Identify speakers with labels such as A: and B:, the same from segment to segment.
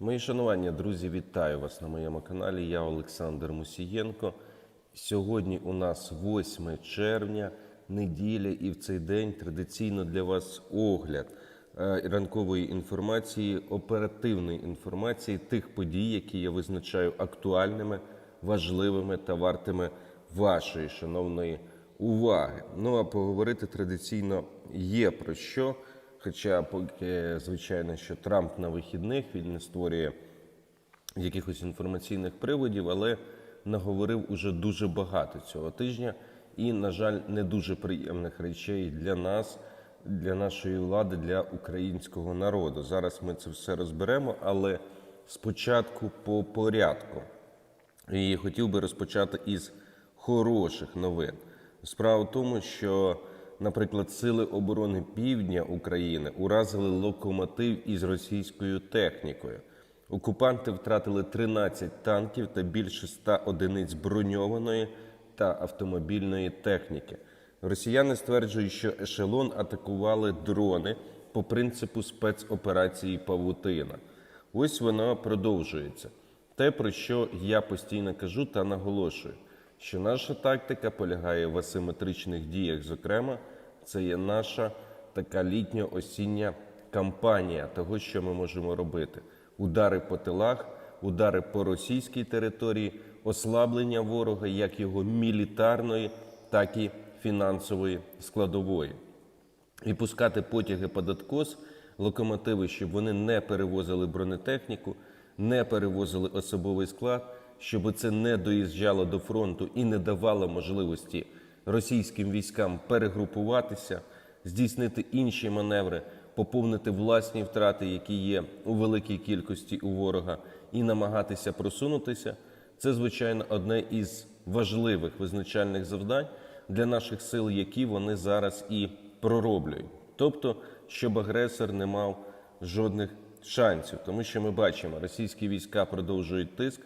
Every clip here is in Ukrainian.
A: Мої шанування, друзі, вітаю вас на моєму каналі. Я Олександр Мусієнко. Сьогодні у нас 8 червня, неділя, і в цей день традиційно для вас огляд е, ранкової інформації, оперативної інформації тих подій, які я визначаю актуальними, важливими та вартими вашої шановної уваги. Ну а поговорити традиційно є про що. Хоча, поки, звичайно, що Трамп на вихідних він не створює якихось інформаційних приводів, але наговорив уже дуже багато цього тижня і, на жаль, не дуже приємних речей для нас, для нашої влади, для українського народу. Зараз ми це все розберемо, але спочатку по порядку. І хотів би розпочати із хороших новин. Справа в тому, що, наприклад, Сили оборони Півдня України уразили локомотив із російською технікою. Окупанти втратили 13 танків та більше 100 одиниць броньованої та автомобільної техніки. Росіяни стверджують, що ешелон атакували дрони по принципу спецоперації Павутина. Ось вона продовжується. Те, про що я постійно кажу та наголошую, що наша тактика полягає в асиметричних діях. Зокрема, це є наша така літньо-осіння кампанія того, що ми можемо робити: удари по тилах, удари по російській території, ослаблення ворога, як його мілітарної, так і фінансової складової і пускати потяги під откос, локомотиви, щоб вони не перевозили бронетехніку, не перевозили особовий склад, щоб це не доїжджало до фронту і не давало можливості російським військам перегрупуватися, здійснити інші маневри, поповнити власні втрати, які є у великій кількості у ворога, і намагатися просунутися. Це, звичайно, одне із важливих визначальних завдань для наших сил, які вони зараз і пророблюють. Тобто, щоб агресор не мав жодних шансів, тому що ми бачимо, російські війська продовжують тиск,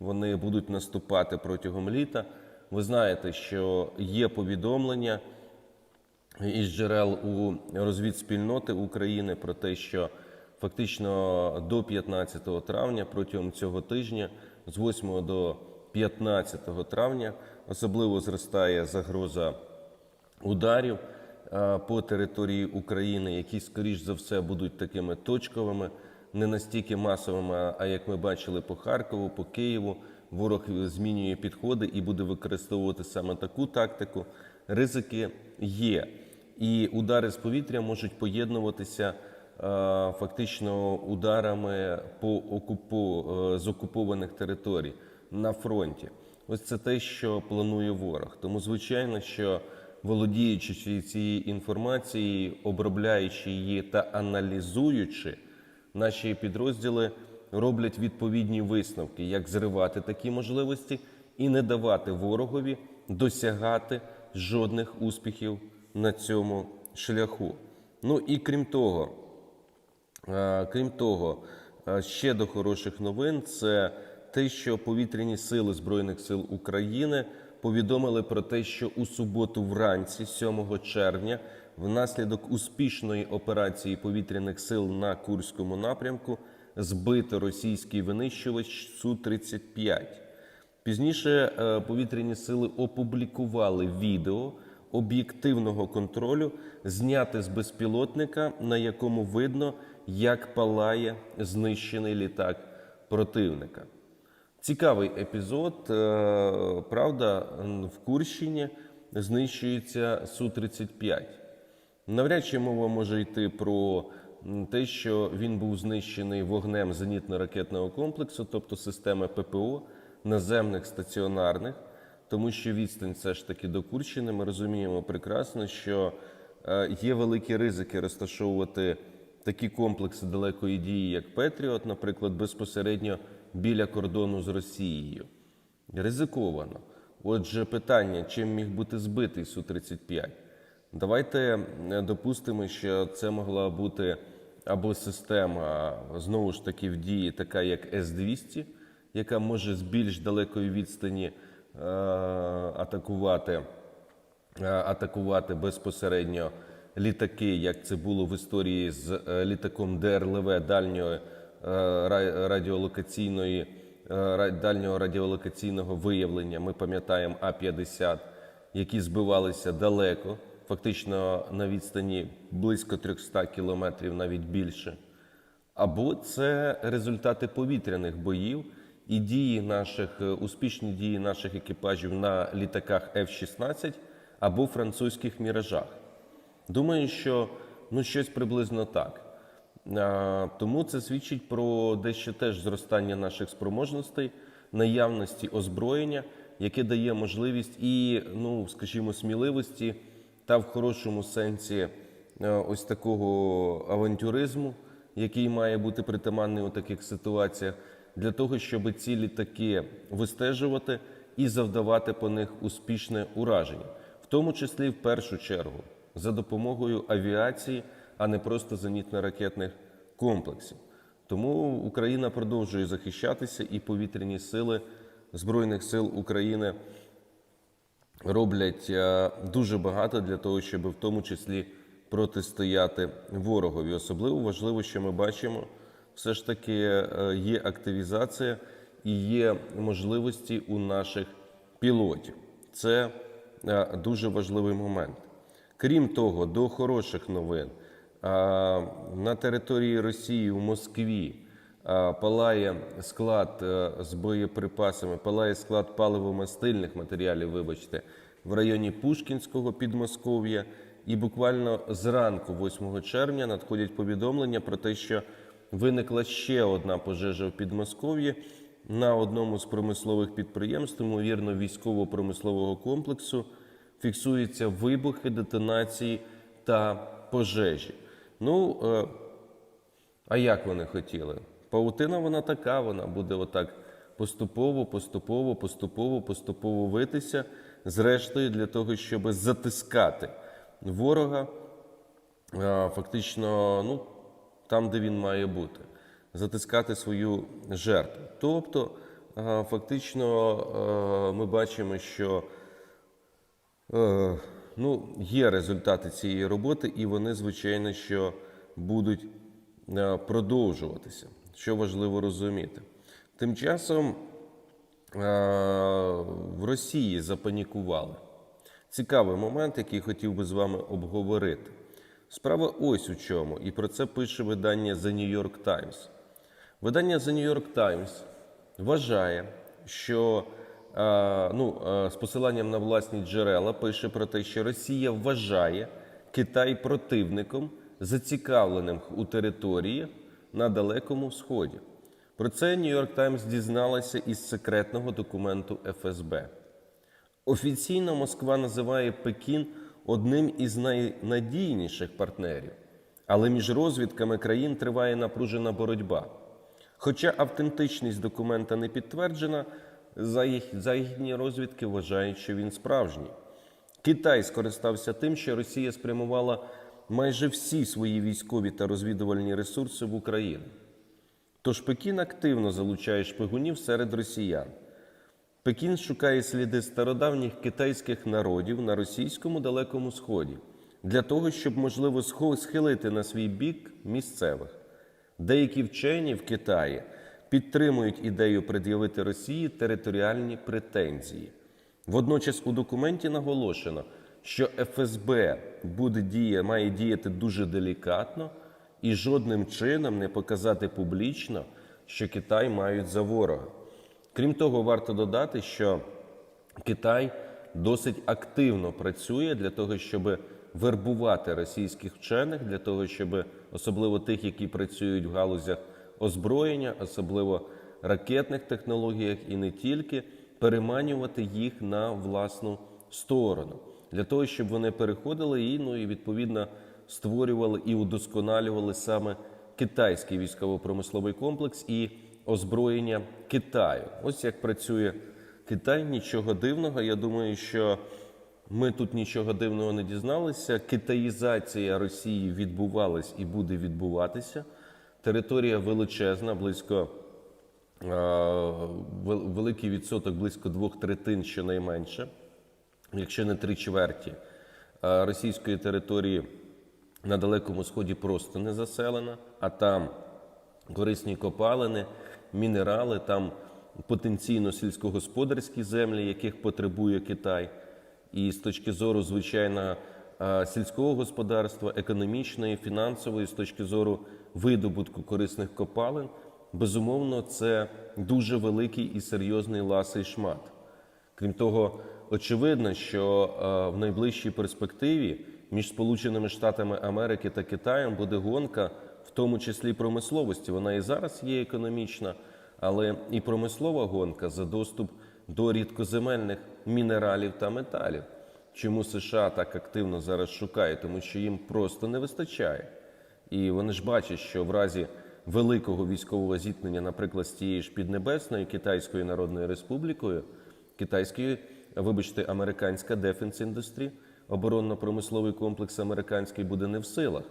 A: вони будуть наступати протягом літа. Ви знаєте, що є повідомлення із джерел у розвідспільноти України про те, що фактично до 15 травня протягом цього тижня, з 8 до 15 травня, особливо зростає загроза ударів е, по території України, які, скоріш за все, будуть такими точковими, не настільки масовими, а як ми бачили по Харкову, по Києву. Ворог змінює підходи і буде використовувати саме таку тактику. Ризики є. І удари з повітря можуть поєднуватися е, фактично ударами по окупу, е, з окупованих територій на фронті. Ось це те, що планує ворог. Тому, звичайно, що володіючи цією інформацією, обробляючи її та аналізуючи, наші підрозділи роблять відповідні висновки, як зривати такі можливості і не давати ворогові досягати жодних успіхів на цьому шляху. Ну і крім того, Е, Крім того, е, ще до хороших новин це те, що повітряні сили Збройних сил України повідомили про те, що у суботу вранці, 7 червня, внаслідок успішної операції повітряних сил на Курському напрямку збито російський винищувач Су-35. Пізніше е, повітряні сили опублікували відео об'єктивного контролю, зняте з безпілотника, на якому видно, як палає знищений літак противника. Цікавий епізод. Е, Правда, в Курщині знищується Су-35. Навряд чи мова може йти про те, що він був знищений вогнем зенітно-ракетного комплексу, тобто системи ППО, наземних стаціонарних, тому що відстань все ж таки до Курщини. Ми розуміємо прекрасно, що е, є великі ризики розташовувати такі комплекси далекої дії, як Петріот, наприклад, безпосередньо біля кордону з Росією. Ризиковано. Отже, питання, чим міг бути збитий Су-35? Давайте е, допустимо, що це могла бути або система, знову ж таки, в дії, така як С-200, яка може з більш далекої відстані е, атакувати, е, атакувати безпосередньо літаки, як це було в історії з е, літаком ДРЛВ дальньої ра- радіолокаційної е, дальнього радіолокаційного виявлення. Ми пам'ятаємо А-50, які збивалися далеко, фактично на відстані близько 300 кілометрів, навіть більше. Або це результати повітряних боїв і дії наших е, успішні дії наших екіпажів на літаках F-16 або французьких міражах. Думаю, що ну щось приблизно так. Тому це свідчить про дещо теж зростання наших спроможностей, наявності озброєння, яке дає можливість і, ну скажімо, сміливості та в хорошому сенсі е, ось такого авантюризму, який має бути притаманний у таких ситуаціях, для того, щоб ці літаки вистежувати і завдавати по них успішне ураження, в тому числі в першу чергу за допомогою авіації, а не просто зенітно-ракетних комплексів. Тому Україна продовжує захищатися, і повітряні сили Збройних сил України роблять е, дуже багато для того, щоб в тому числі протистояти ворогові. Особливо важливо, що ми бачимо, все ж таки е, є активізація і є можливості у наших пілотів. Це е, дуже важливий момент. Крім того, до хороших новин на території Росії у Москві палає склад е, з боєприпасами, палає склад паливо-мастильних матеріалів, вибачте, в районі Пушкінського Підмосков'я. І буквально зранку, 8 червня, надходять повідомлення про те, що виникла ще одна пожежа в Підмосков'ї на одному з промислових підприємств, ймовірно, військово-промислового комплексу фіксуються вибухи, детонації та пожежі. Ну, е, а як вони хотіли? Паутина вона така, вона буде отак поступово, поступово, поступово, поступово витися, зрештою, для того, щоб затискати ворога е, фактично ну, там, де він має бути, затискати свою жертву. Тобто, е, фактично, е, ми бачимо, що ну, є результати цієї роботи, і вони, звичайно, що будуть продовжуватися, що важливо розуміти. Тим часом е, в Росії запанікували. Цікавий момент, який хотів би з вами обговорити. Справа ось у чому, і про це пише видання The New York Times. Видання The New York Times вважає, що е, ну, е, з посиланням на власні джерела пише про те, що Росія вважає Китай противником, зацікавленим у території на Далекому Сході. Про це York Times дізналася із секретного документу ФСБ. Офіційно Москва називає Пекін одним із найнадійніших партнерів, але між розвідками країн триває напружена боротьба. Хоча автентичність документа не підтверджена, західні розвідки вважають, що він справжній. Китай скористався тим, що Росія спрямувала майже всі свої військові та розвідувальні ресурси в Україну. Тож Пекін активно залучає шпигунів серед росіян. Пекін шукає сліди стародавніх китайських народів на російському далекому сході для того, щоб можливо схилити на свій бік місцевих. Деякі вчені в Китаї підтримують ідею пред'явити Росії територіальні претензії. Водночас у документі наголошено, що ФСБ буде діє, має діяти дуже делікатно і жодним чином не показати публічно, що Китай мають за ворога. Крім того, варто додати, що Китай досить активно працює для того, щоб вербувати російських вчених, для того, щоб особливо тих, які працюють в галузях озброєння, особливо ракетних технологіях і не тільки, переманювати їх на власну сторону, для того, щоб вони переходили і ну і відповідно створювали і удосконалювали саме китайський військово-промисловий комплекс і озброєння Китаю. Ось як працює Китай, нічого дивного. Я думаю, що ми тут нічого дивного не дізналися. Китаїзація Росії відбувалась і буде відбуватися. Територія величезна, близько е, великий відсоток, близько двох третин щонайменше, якщо не три чверті російської території на Далекому Сході просто не заселена, а там корисні копалини, мінерали, там потенційно сільськогосподарські землі, яких потребує Китай. І з точки зору, звичайно, сільського господарства, економічної, фінансової, з точки зору видобутку корисних копалин, безумовно, це дуже великий і серйозний ласий шмат. Крім того, очевидно, що е, в найближчій перспективі між Сполученими Штатами Америки та Китаєм буде гонка, в тому числі промисловості. Вона і зараз є економічна, але і промислова гонка за доступ до рідкоземельних мінералів та металів. Чому США так активно зараз шукає? Тому що їм просто не вистачає. І вони ж бачать, що в разі великого військового зіткнення, наприклад, з тією ж Піднебесною Китайською Народною Республікою, китайський, вибачте, американська дефенс індустрі, оборонно-промисловий комплекс американський буде не в силах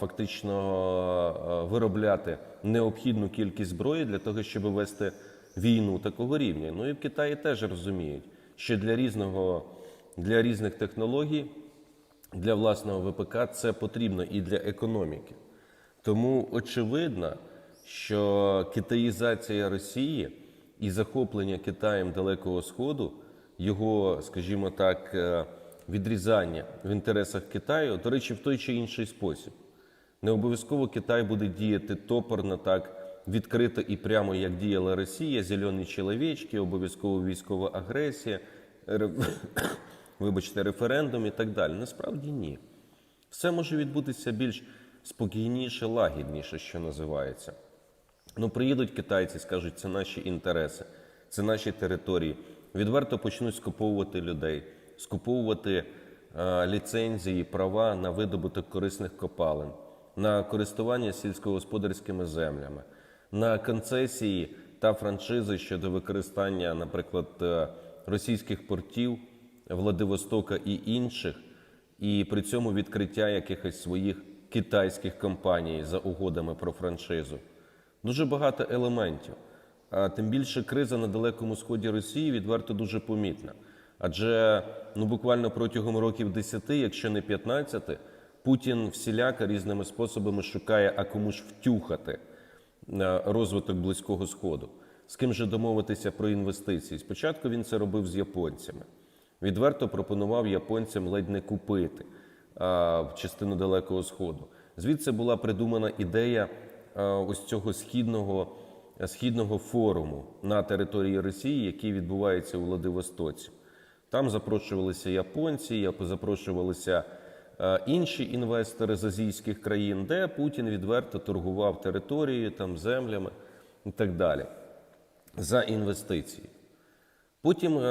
A: фактично виробляти необхідну кількість зброї для того, щоб вести війну такого рівня. Ну і в Китаї теж розуміють, що для різного для різних технологій для власного ВПК це потрібно і для економіки. Тому очевидно, що китаїзація Росії і захоплення Китаєм Далекого Сходу, його, скажімо так, е, відрізання в інтересах Китаю, до речі, в той чи інший спосіб. Не обов'язково Китай буде діяти топорно так відкрито і прямо, як діяла Росія, зелені чоловічки, обов'язково військова агресія, ре- вибачте, референдум і так далі. Насправді ні. Все може відбутися більш спокійніше, лагідніше, що називається. Ну, приїдуть китайці, скажуть, це наші інтереси, це наші території. Відверто почнуть скуповувати людей, скуповувати е, ліцензії, права на видобуток корисних копалин, на користування сільськогосподарськими землями, на концесії та франшизи щодо використання, наприклад, е, російських портів, Владивостока і інших, і при цьому відкриття якихось своїх китайських компаній за угодами про франшизу. Дуже багато елементів. Тим більше криза на Далекому Сході Росії відверто дуже помітна. Адже ну, буквально протягом років 10, якщо не 15, Путін всіляко різними способами шукає, а кому ж втюхати розвиток Близького Сходу. З ким же домовитися про інвестиції? Спочатку він це робив з японцями. Відверто пропонував японцям ледь не купити а, частину Далекого Сходу. Звідси була придумана ідея а, ось цього східного, східного форуму на території Росії, який відбувається у Владивостоці. Там запрошувалися японці, запрошувалися е, інші інвестори з азійських країн, де Путін відверто торгував територією, там землями і так далі за інвестиції. Потім е,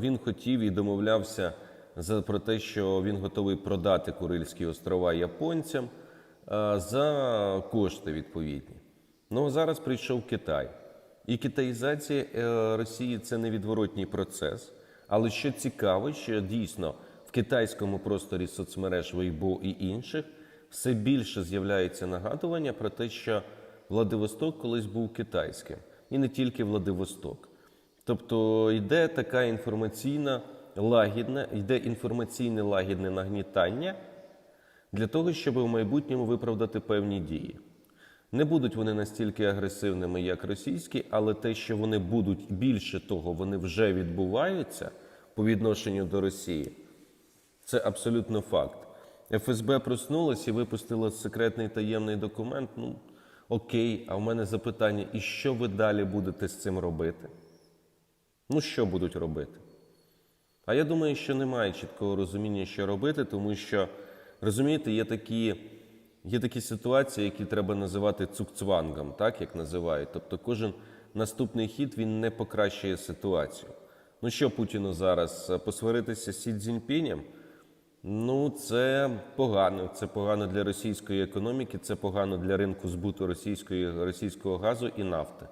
A: він хотів і домовлявся про те, що він готовий продати Курильські острова японцям е, за кошти відповідні. Ну зараз прийшов Китай. І китаїзація е, Росії це невідворотній процес. Але що цікаво, що дійсно в китайському просторі соцмереж Weibo і інших все більше з'являється нагадування про те, що Владивосток колись був китайським, і не тільки Владивосток. Тобто йде така інформаційна лагідне, йде інформаційне лагідне нагнітання для того, щоб в майбутньому виправдати певні дії. Не будуть вони настільки агресивними, як російські, але те, що вони будуть більше того, вони вже відбуваються по відношенню до Росії, це абсолютно факт. ФСБ проснулась і випустила секретний таємний документ. Ну окей, а в мене запитання: і що ви далі будете з цим робити? Ну, що будуть робити? А я думаю, що немає чіткого розуміння, що робити, тому що, розумієте, є такі, є такі ситуації, які треба називати цукцвангом, так як називають. Тобто кожен наступний хід він не покращує ситуацію. Ну що Путіну зараз посваритися з Сі Цзіньпінем? Ну, це погано. Це погано для російської економіки, це погано для ринку збуту російської, російського газу і нафти.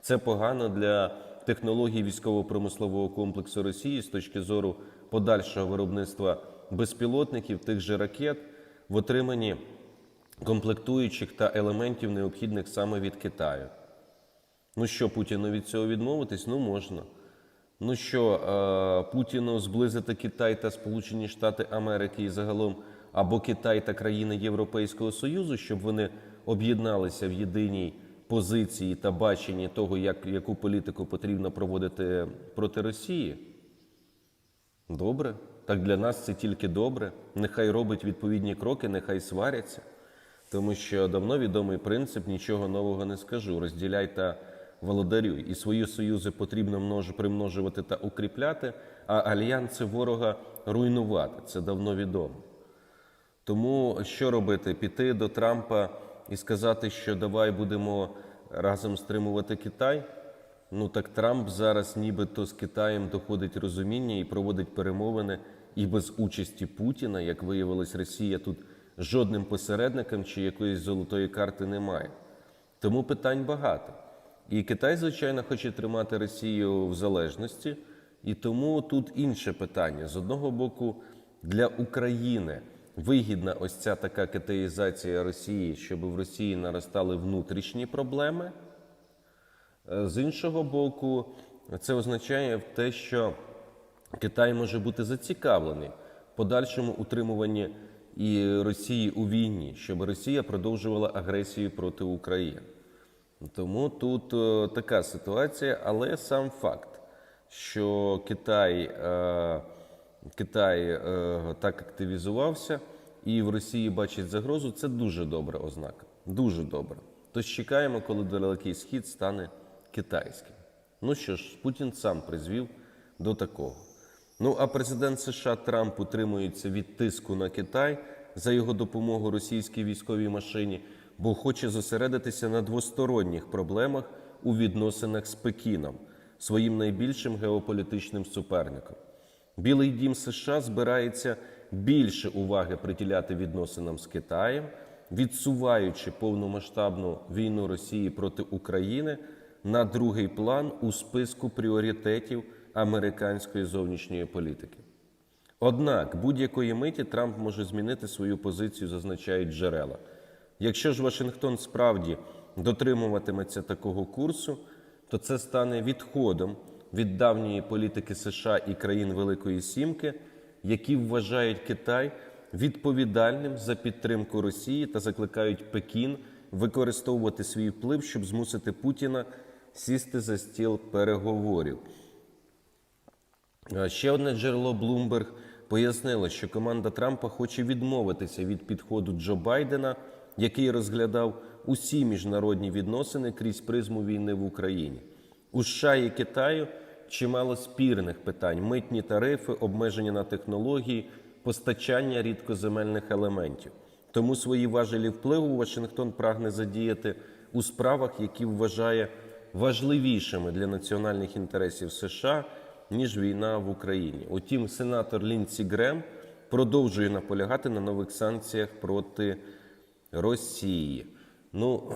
A: Це погано для технологій військово-промислового комплексу Росії з точки зору подальшого виробництва безпілотників, тих же ракет в отриманні комплектуючих та елементів, необхідних саме від Китаю. Ну що, Путіну від цього відмовитись? Ну можна. Ну що, е, Путіну зблизити Китай та Сполучені Штати Америки і загалом або Китай та країни Європейського Союзу, щоб вони об'єдналися в єдиній позиції та баченні того, як, яку політику потрібно проводити проти Росії. Добре. Так для нас це тільки добре. Нехай робить відповідні кроки, нехай сваряться. Тому що давно відомий принцип нічого нового не скажу. Розділяй та володарюй. І свої союзи потрібно множ... примножувати та укріпляти, а альянси ворога руйнувати. Це давно відомо. Тому що робити? Піти до Трампа і сказати, що давай будемо разом стримувати Китай? Ну так Трамп зараз нібито з Китаєм доходить розуміння і проводить перемовини і без участі Путіна, як виявилось, Росія тут жодним посередником чи якоїсь золотої карти немає. Тому питань багато. І Китай, звичайно, хоче тримати Росію в залежності, і тому тут інше питання. З одного боку, для України вигідна ось ця така китаїзація Росії, щоб в Росії наростали внутрішні проблеми. Е, З іншого боку, це означає те, що Китай може бути зацікавлений в подальшому утримуванні і Росії у війні, щоб Росія продовжувала агресію проти України. Тому тут е, така ситуація, але сам факт, що Китай, е, Китай е, так активізувався і в Росії бачить загрозу, це дуже добра ознака. Дуже добре. Тож чекаємо, коли Далекий Схід стане китайським. Ну що ж, Путін сам призвів до такого. Ну а президент США Трамп утримується від тиску на Китай за його допомогу російській військовій машині, бо хоче зосередитися на двосторонніх проблемах у відносинах з Пекіном, своїм найбільшим геополітичним суперником. Білий дім США збирається більше уваги приділяти відносинам з Китаєм, відсуваючи повномасштабну війну Росії проти України на другий план у списку пріоритетів американської зовнішньої політики. Однак будь-якої миті Трамп може змінити свою позицію, зазначають джерела. Якщо ж Вашингтон справді дотримуватиметься такого курсу, то це стане відходом від давньої політики США і країн Великої Сімки, які вважають Китай відповідальним за підтримку Росії та закликають Пекін використовувати свій вплив, щоб змусити Путіна сісти за стіл переговорів. А Ще одне джерело Bloomberg пояснило, що команда Трампа хоче відмовитися від підходу Джо Байдена, який розглядав усі міжнародні відносини крізь призму війни в Україні. У США і Китаю чимало спірних питань: митні тарифи, обмеження на технології, постачання рідкоземельних елементів. Тому свої важелі впливу Вашингтон прагне задіяти у справах, які вважає важливішими для національних інтересів США ніж війна в Україні. Утім, сенатор Лінсі Грем продовжує наполягати на нових санкціях проти Росії. Ну,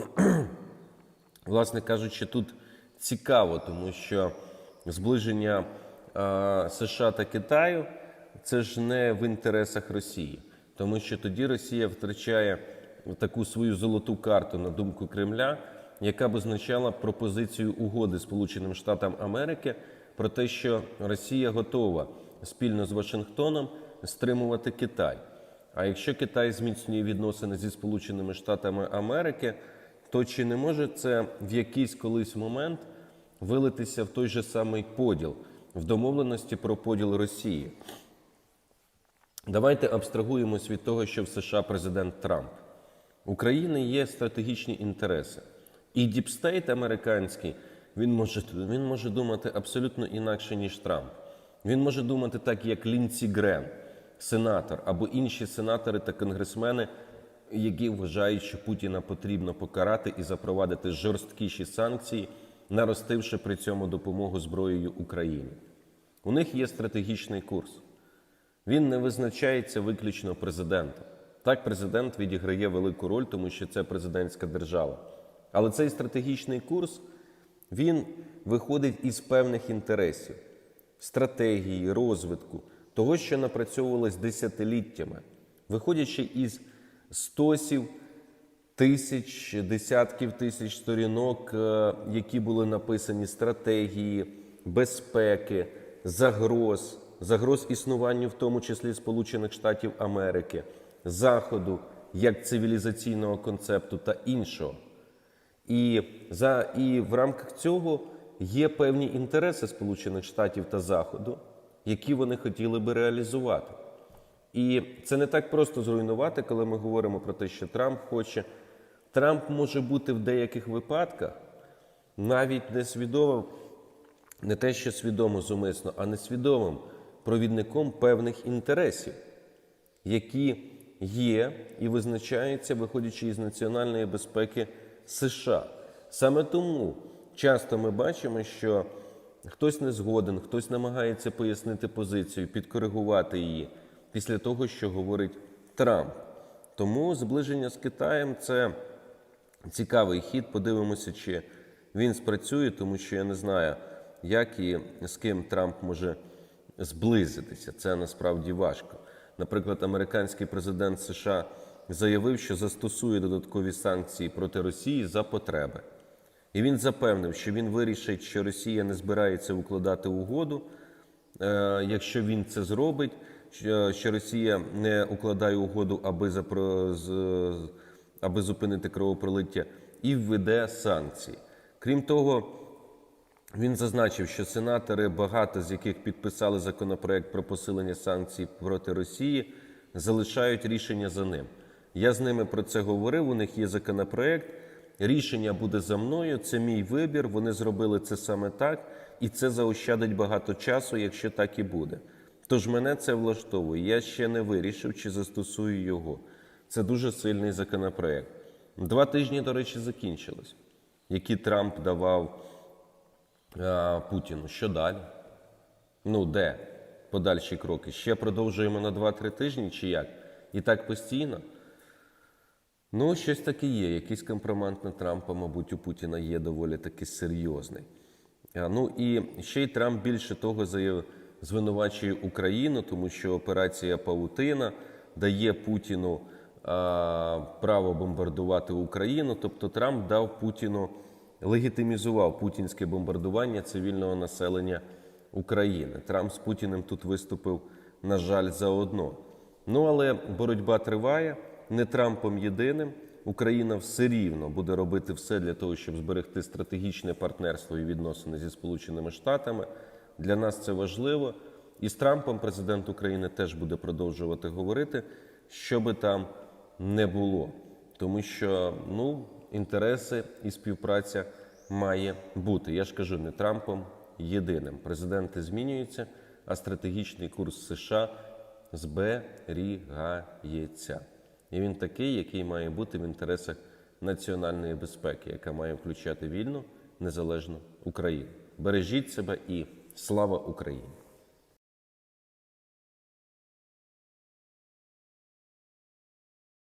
A: власне кажучи, тут цікаво, тому що зближення е, США та Китаю це ж не в інтересах Росії, тому що тоді Росія втрачає таку свою золоту карту на думку Кремля, яка б означала пропозицію угоди Сполученим Штатам Америки про те, що Росія готова спільно з Вашингтоном стримувати Китай. А якщо Китай зміцнює відносини зі Сполученими Штатами Америки, то чи не може це в якийсь колись момент вилитися в той же самий поділ в домовленості про поділ Росії? Давайте абстрагуємось від того, що в США президент Трамп. У країни є стратегічні інтереси. І діпстейт американський він може, він може думати абсолютно інакше, ніж Трамп. Він може думати так, як Лінсі Грем, сенатор, або інші сенатори та конгресмени, які вважають, що Путіна потрібно покарати і запровадити жорсткіші санкції, наростивши при цьому допомогу зброєю Україні. У них є стратегічний курс. Він не визначається виключно президентом. Так, президент відіграє велику роль, тому що це президентська держава. Але цей стратегічний курс він виходить із певних інтересів, стратегії, розвитку, того, що напрацьовувалось десятиліттями, виходячи із стосів тисяч, десятків тисяч сторінок, е, які були написані стратегії, безпеки, загроз, загроз існуванню, в тому числі Сполучених Штатів Америки, Заходу, як цивілізаційного концепту та іншого. І, за, і в рамках цього є певні інтереси Сполучених Штатів та Заходу, які вони хотіли би реалізувати. І це не так просто зруйнувати, коли ми говоримо про те, що Трамп хоче. Трамп може бути в деяких випадках навіть несвідомим, не те, що свідомо зумисно, а несвідомим провідником певних інтересів, які є і визначаються, виходячи із національної безпеки США. Саме тому часто ми бачимо, що хтось не згоден, хтось намагається пояснити позицію, підкоригувати її після того, що говорить Трамп. Тому зближення з Китаєм це цікавий хід. Подивимося, чи він спрацює, тому що я не знаю, як і з ким Трамп може зблизитися. Це насправді важко. Наприклад, американський президент США заявив, що застосує додаткові санкції проти Росії за потреби. І він запевнив, що він вирішить, що Росія не збирається укладати угоду. Е, Якщо він це зробить, що Росія не укладає угоду, аби запро... аби зупинити кровопролиття, і введе санкції. Крім того, він зазначив, що сенатори, багато з яких підписали законопроект про посилення санкцій проти Росії, залишають рішення за ним. Я з ними про це говорив. У них є законопроект. Рішення буде за мною. Це мій вибір. Вони зробили це саме так, і це заощадить багато часу, якщо так і буде. Тож мене це влаштовує. Я ще не вирішив, чи застосую його. Це дуже сильний законопроект. Два тижні, до речі, закінчились, які Трамп давав а, Путіну. Що далі? Ну, де подальші кроки? Ще продовжуємо на 2-3 тижні чи як? І так постійно? Ну, щось таке є. Якийсь компромат на Трампа, мабуть, у Путіна є доволі таки серйозний. Ну і ще й Трамп більше того звинувачує Україну, тому що операція Паутина дає Путіну а, право бомбардувати Україну. Тобто Трамп дав Путіну, легітимізував путінське бомбардування цивільного населення України. Трамп з Путіним тут виступив, на жаль, заодно. Ну але боротьба триває не Трампом єдиним. Україна все рівно буде робити все для того, щоб зберегти стратегічне партнерство і відносини зі Сполученими Штатами. Для нас це важливо. І з Трампом президент України теж буде продовжувати говорити, що би там не було. Тому що ну, інтереси і співпраця має бути. Я ж кажу, не Трампом єдиним. Президенти змінюються, а стратегічний курс США зберігається. І він такий, який має бути в інтересах національної безпеки, яка має включати вільну, незалежну Україну. Бережіть себе і слава Україні!